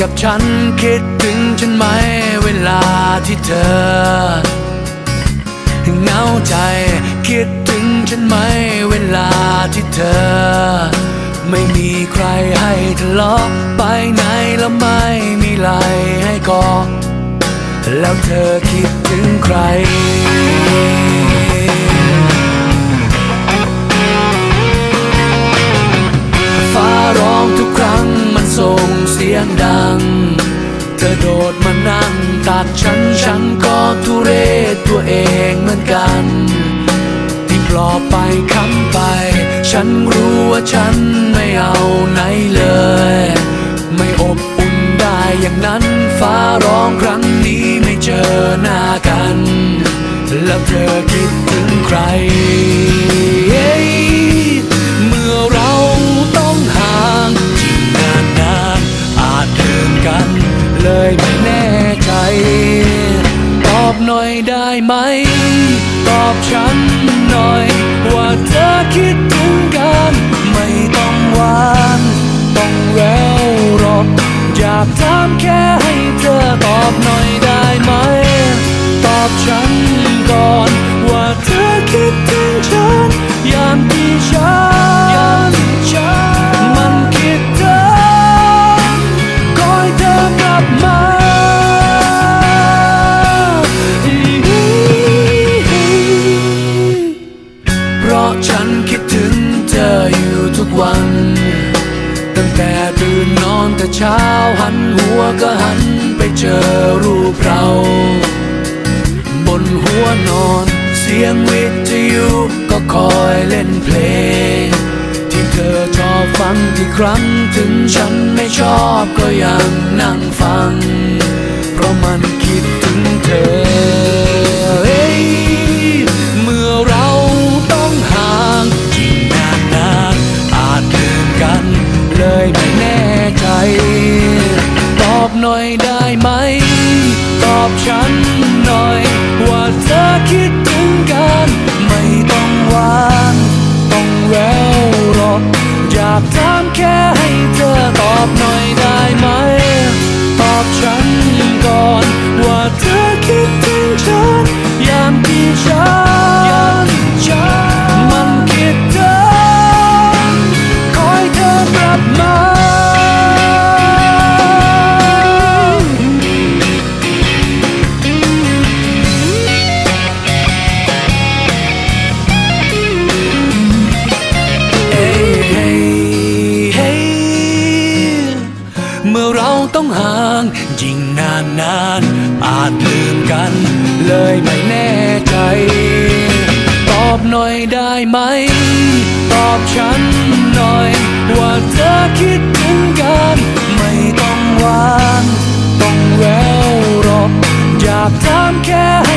กับฉันคิดถึงฉันไหมเวลาที่เธอเหงาใจคิดถึงฉันไหมเวลาที่เธอ ไม่มีใครให้ทะเลาะไปไหนแล้วไม่มีไหลให้กอดแล้วเธอคิดถึงใคร โดดมานั่งตัดฉันฉันก็ทุเรศตัวเองเหมือนกันที่ปลอบไปค้ำไป ฉันรู้ว่าฉันไม่เอาไหนเลย ไม่อบอุ่นได้อย่างนั้นฟ้าร้องครั้งนี้ไม่เจอหน้ากัน แล้วเธอคิดถึงใคร หน่อยได้ไหม ตอบฉันหน่อย ว่าเธอคิดถึงกัน ไม่ต้องว่า เช้าหันหัวก็หันไปเจอรูปเรา บนหัวนอนเสียงวิทยุก็คอยเล่นเพลง ที่เธอชอบฟังที่ครั้งถึงฉันไม่ชอบก็ยังนั่งฟังากถามแค่ให้เธอตอบหน่อยได้ไหม ตอบฉันก่อนว่าเธอ เมื่อเราต้องห่างยิ่งนานนานอาจลืมกัน เลยไม่แน่ใจ ตอบหน่อยได้ไหม ตอบฉันหน่อย ว่าเธอคิดถึงกัน ไม่ต้องหวาน ต้องแววรอกอยากถามแค่